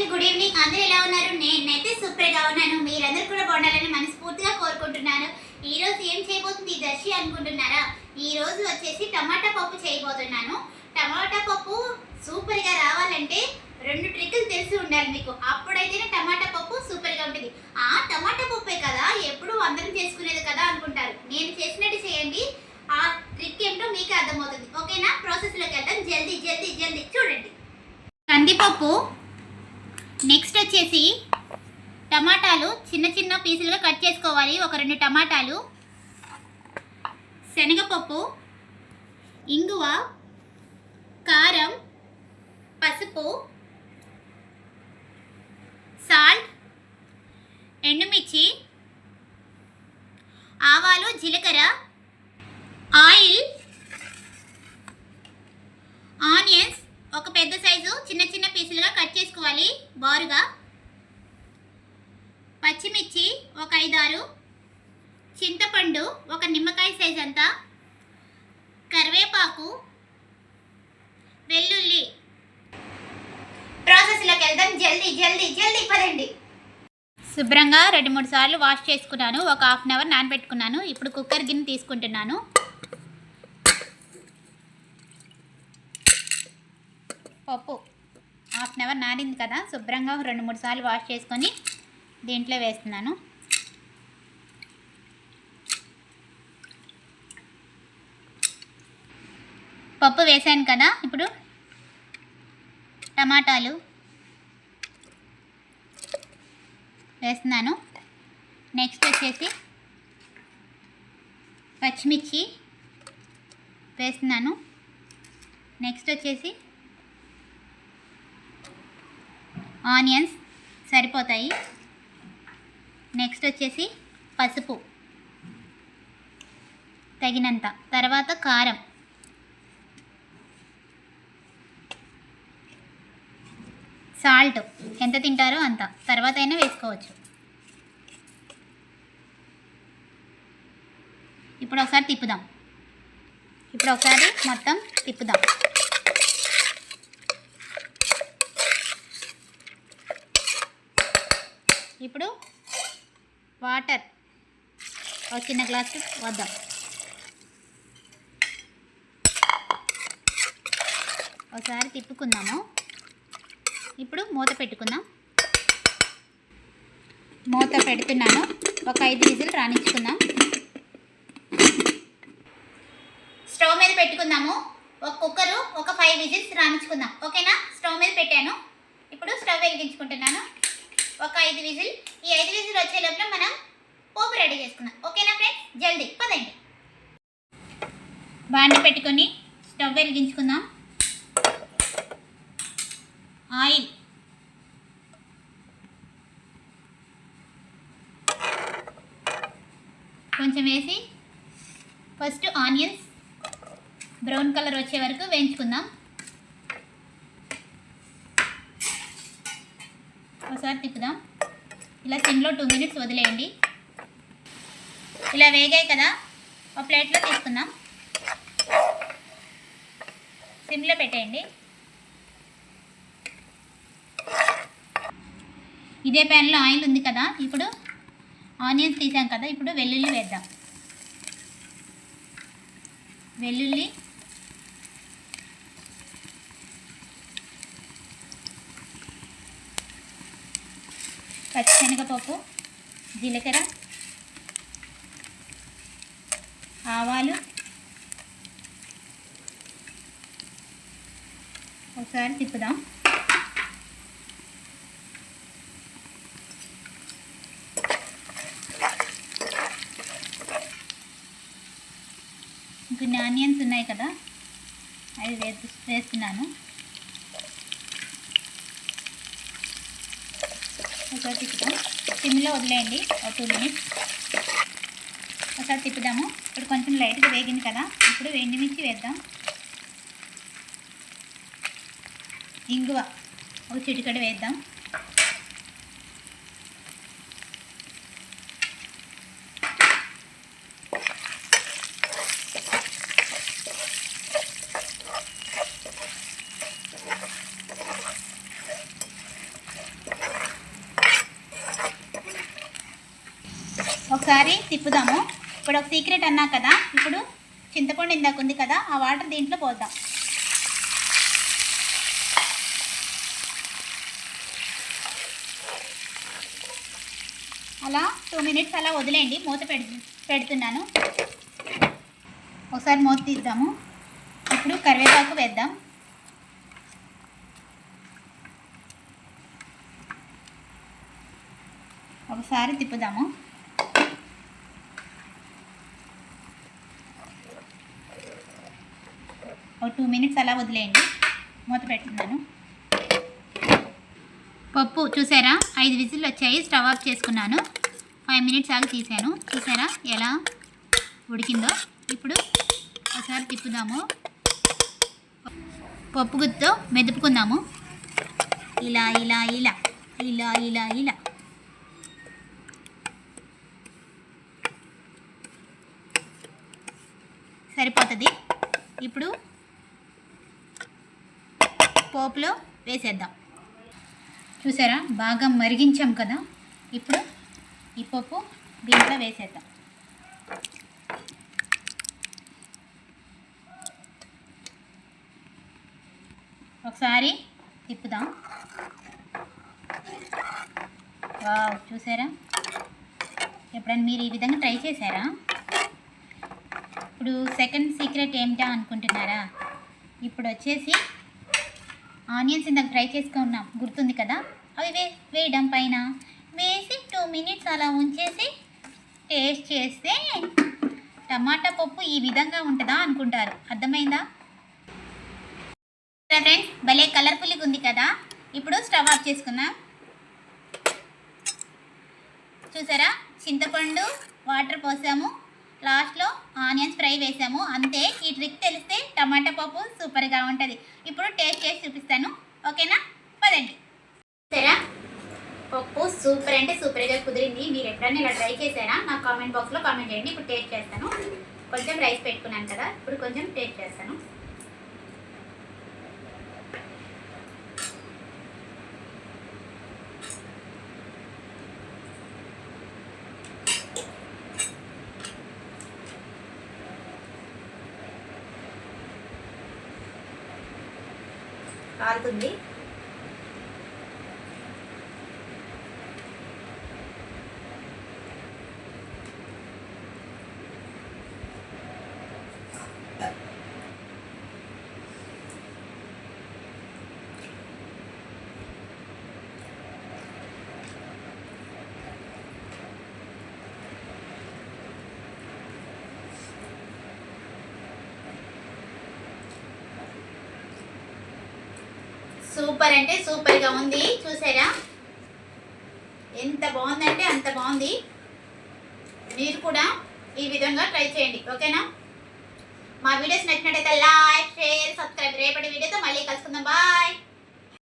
అందరికీ good evening. అందరూ ఎలా ఉన్నారు? నేనైతే సూపర్గా ఉన్నాను. మీరందరూ కూడా బాగుండాలని మనస్ఫూర్తిగా కోరుకుంటున్నాను. ఈ రోజు ఏం చేయబోతుంది? దర్శి అనుకుంటున్నారా? ఈ రోజు వచ్చేసి టమాటా పప్పు చేయబోతున్నాను. టమాటా పప్పు సూపర్గా రావాలంటే రెండు ట్రిక్కులు తెలిసి ఉండాలి మీకు. అప్పుడైతేనే టమాటా పప్పు సూపర్గా ఉంటుంది. ఆ టమాటా పప్పే కదా? ఎప్పుడు అందరం చేసుకునేది కదా అనుకుంటారు. నేను చేసినట్టు చేయండి. ఆ ట్రిక్ ఏంటో మీకే అర్థమవుతుంది. ఓకేనా? ప్రాసెస్లోకి వెళ్దాం. జల్దీ జల్దీ జల్దీ. చూడండి. కందిపప్పు నెక్స్ట్ వచ్చేసి టమాటాలు చిన్న చిన్న పీసులుగా కట్ చేసుకోవాలి. ఒక రెండు టమాటాలు శనగపప్పు ఇంగువ కారం పసుపు సాల్ట్ ఎండుమిర్చి ఆవాలు జీలకర్ర ఆయిల్ ఆనియన్స్ ఒక పెద్ద సైజు చిన్న చిన్న పీసులుగా కట్ చేసుకోవాలి బారుగా పచ్చిమిర్చి ఒక ఐదారు చింతపండు ఒక నిమ్మకాయ సైజ్ అంతా కరివేపాకు వెల్లుల్లి. ప్రాసెస్లోకి వెళ్దాం. జల్దీ జల్దీ జల్దీ పదండి. శుభ్రంగా రెండు మూడు సార్లు వాష్ చేసుకున్నాను. ఒక హాఫ్ అన్ అవర్ నానబెట్టుకున్నాను. ఇప్పుడు కుక్కర్ గిన్నె తీసుకుంటున్నాను. పప్పు. హాఫ్ అన్ అవర్ నానింది కదా. శుభ్రంగా రెండు మూడు సార్లు వాష్ చేసుకొని దీంట్లో వేస్తున్నాను. పప్పు వేసాను కదా ఇప్పుడు టమాటాలు వేస్తున్నాను. నెక్స్ట్ వచ్చేసి పచ్చిమిర్చి వేస్తున్నాను. నెక్స్ట్ వచ్చేసి ఆనియన్స్ సరిపోతాయి. నెక్స్ట్ వచ్చేసి పసుపు. తగినంత. తర్వాత కారం. సాల్ట్. ఎంత తింటారో అంత. తర్వాత అయినా వేసుకోవచ్చు. ఇప్పుడు ఒకసారి తిప్పుదాం. ఇప్పుడు ఒకసారి మొత్తం తిప్పుదాం. ఇప్పుడు వాటర్. ఒక చిన్న గ్లాసు వద్దాం. ఒకసారి తిప్పుకుందాము. ఇప్పుడు మూత పెట్టుకుందాం. మూత పెడుతున్నాను. ఒక ఐదు విజిల్ రాణించుకుందాం. స్టవ్ మీద పెట్టుకుందాము. ఒక కుక్కరు ఒక ఫైవ్ విజిల్స్ రాణించుకుందాం. ఓకేనా? స్టవ్ మీద పెట్టాను. ఇప్పుడు స్టవ్ వెలిగించుకుంటున్నాను. ఒక ఐదు విజిల్. ఈ ఐదు విజిల్ వచ్చే లోపల మనం పోపు రెడీ చేసుకుందాం. ఓకేనా ఫ్రెండ్స్? జల్దీ పదండి. బాండి పెట్టుకొని స్టవ్ వెలిగించుకుందాం. ఆయిల్. కొంచెం వేసి ఫస్ట్ ఆనియన్స్ బ్రౌన్ కలర్ వచ్చే వరకు వేయించుకుందాం. ఒకసారి తిప్పుదాం. ఇలా సిమ్లో టూ మినిట్స్ వదిలేయండి. ఇలా వేగాయి కదా ఒక ప్లేట్లో తీసుకుందాం. సిమ్లో పెట్టేయండి. ఇదే ప్యాన్లో ఆయిల్ ఉంది కదా ఇప్పుడు ఆనియన్స్ తీసాం కదా ఇప్పుడు వెల్లుల్లి వేద్దాం. వెల్లుల్లి పచ్చిశనగపప్పు జీలకర్ర ఆవాలు ఒకసారి తిప్పుదాం. ఇంకొన్ని ఆనియన్స్ ఉన్నాయి కదా అవి వేస్తున్నాను. ఒకసారి తిప్పుదాం సిమ్లో వదిలేయండి. ఒక టూ మినిట్స్. ఒకసారి తిప్పుదాము. ఇప్పుడు కొంచెం లైట్గా వేగింది కదా. ఇప్పుడు ఎండుమిర్చి వేద్దాం. ఇంగువ. ఒక చిటికడ వేద్దాం. ఒకసారి తిప్పుదాము. ఇప్పుడు ఒక సీక్రెట్ అన్నా కదా? ఇప్పుడు చింతపండు ఇందాక ఉంది కదా ఆ వాటర్ దీంట్లో పోద్దాం. అలా టూ మినిట్స్ అలా వదిలేయండి. మూత పెడు పెడుతున్నాను. ఒకసారి మూత తీద్దాము. ఇప్పుడు కరివేపాకు వేద్దాం. ఒకసారి తిప్పుదాము. ఒక టూ మినిట్స్ అలా వదిలేయండి. మూత పెట్టున్నాను పప్పు చూసారా? ఐదు విజిల్లు వచ్చాయి. స్టవ్ ఆఫ్ చేసుకున్నాను. ఫైవ్ మినిట్స్ ఆగి తీసాను. చూసారా ఎలా ఉడికిందో? ఇప్పుడు ఒకసారి తిప్పుదాము. పప్పు గుత్తో మెదుపుకుందాము. ఇలా ఇలా ఇలా ఇలా ఇలా ఇలా. సరిపోతుంది. ఇప్పుడు పోపులో వేసేద్దాం. చూసారా? బాగా మరిగించాం కదా? ఇప్పుడు ఈ పప్పు దీంట్లో వేసేద్దాం. ఒకసారి తిప్పుదాం. వావ్! చూసారా? ఎప్పుడైనా మీరు ఈ విధంగా ట్రై చేశారా? ఇప్పుడు సెకండ్ సీక్రెట్ ఏమిటా అనుకుంటున్నారా? ఇప్పుడు వచ్చేసి ఆనియన్స్ ఇందాక ఫ్రై చేసుకున్నాం గుర్తుంది కదా? అవి వే వేయడం పైన. వేసి టూ మినిట్స్ అలా ఉంచేసి టేస్ట్ చేస్తే టమాటా పప్పు ఈ విధంగా ఉంటుందా అనుకుంటారు. అర్థమైందా? ఫ్రెండ్స్ భలే కలర్ఫుల్గా ఉంది కదా? ఇప్పుడు స్టవ్ ఆఫ్ చేసుకుందాం. చూసారా? చింతపండు వాటర్ పోసాము. లాస్ట్లో ఆనియన్స్ ఫ్రై వేసాము. అంతే ఈ ట్రిక్ తెలిస్తే టమాటా పప్పు సూపర్గా ఉంటుంది. ఇప్పుడు టేస్ట్ చేసి చూపిస్తాను. ఓకేనా? పదండి. సరే పప్పు సూపర్ అంటే సూపర్గా కుదిరింది. మీరు ఎప్పుడైనా ఇలా ట్రై చేశారా? నా కామెంట్ బాక్స్లో కామెంట్ చేయండి. ఇప్పుడు టేస్ట్ చేస్తాను. కొంచెం రైస్ పెట్టుకున్నాను కదా. ఇప్పుడు కొంచెం టేస్ట్ చేస్తాను. కారుతుంది సూపర్ అంటే సూపర్గా ఉంది. చూసారా? ఎంత బాగుందంటే అంత బాగుంది. మీరు కూడా ఈ విధంగా ట్రై చేయండి. ఓకేనా? మా వీడియోస్ నచ్చినట్టయితే లైక్ షేర్ సబ్స్క్రైబ్. రేపటి వీడియోతో మళ్ళీ కలుసుకుందాం. బాయ్!